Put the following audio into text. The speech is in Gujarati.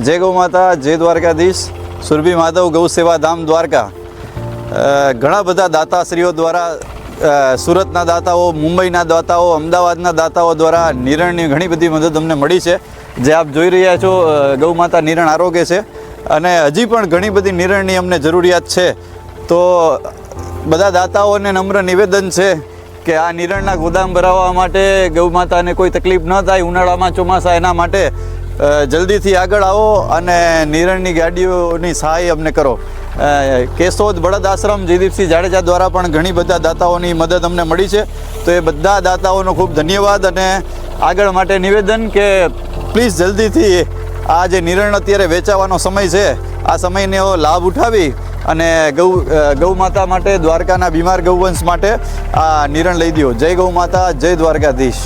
જય ગૌ માતા, જય દ્વારકાધીશ. સુરભી માધવ ગૌ સેવા ધામ દ્વારકા. ઘણા બધા દાતાશ્રીઓ દ્વારા સુરતના દાતાઓ, મુંબઈના દાતાઓ, અમદાવાદના દાતાઓ દ્વારા નિરણની ઘણી બધી મદદ અમને મળી છે. જે આપ જોઈ રહ્યા છો ગૌ માતા નિરણ આરોગ્ય છે. અને હજી પણ ઘણી બધી નિરણની અમને જરૂરિયાત છે. તો બધા દાતાઓને નમ્ર નિવેદન છે કે આ નિરણના ગોદામ ભરાવવા માટે ગૌ માતાને કોઈ તકલીફ ન થાય, ઉનાળામાં ચોમાસા એના માટે. જલ્દીથી આગળ આવો અને નિરણની ગાડીઓની સહાય અમને કરો. કેશોદ બળદ આશ્રમ જયદીપસિંહ જાડેજા દ્વારા પણ ઘણી બધા દાતાઓની મદદ અમને મળી છે. તો એ બધા દાતાઓનો ખૂબ ધન્યવાદ અને આગળ માટે નિવેદન કે પ્લીઝ જલ્દીથી આ જે નિરણ અત્યારે વેચાવાનો સમય છે, આ સમયનો લાભ ઉઠાવી અને ગૌ ગૌ માતા માટે, દ્વારકાના બીમાર ગૌવંશ માટે આ નિરણ લઈ દો જય ગૌ માતા, જય દ્વારકાધીશ.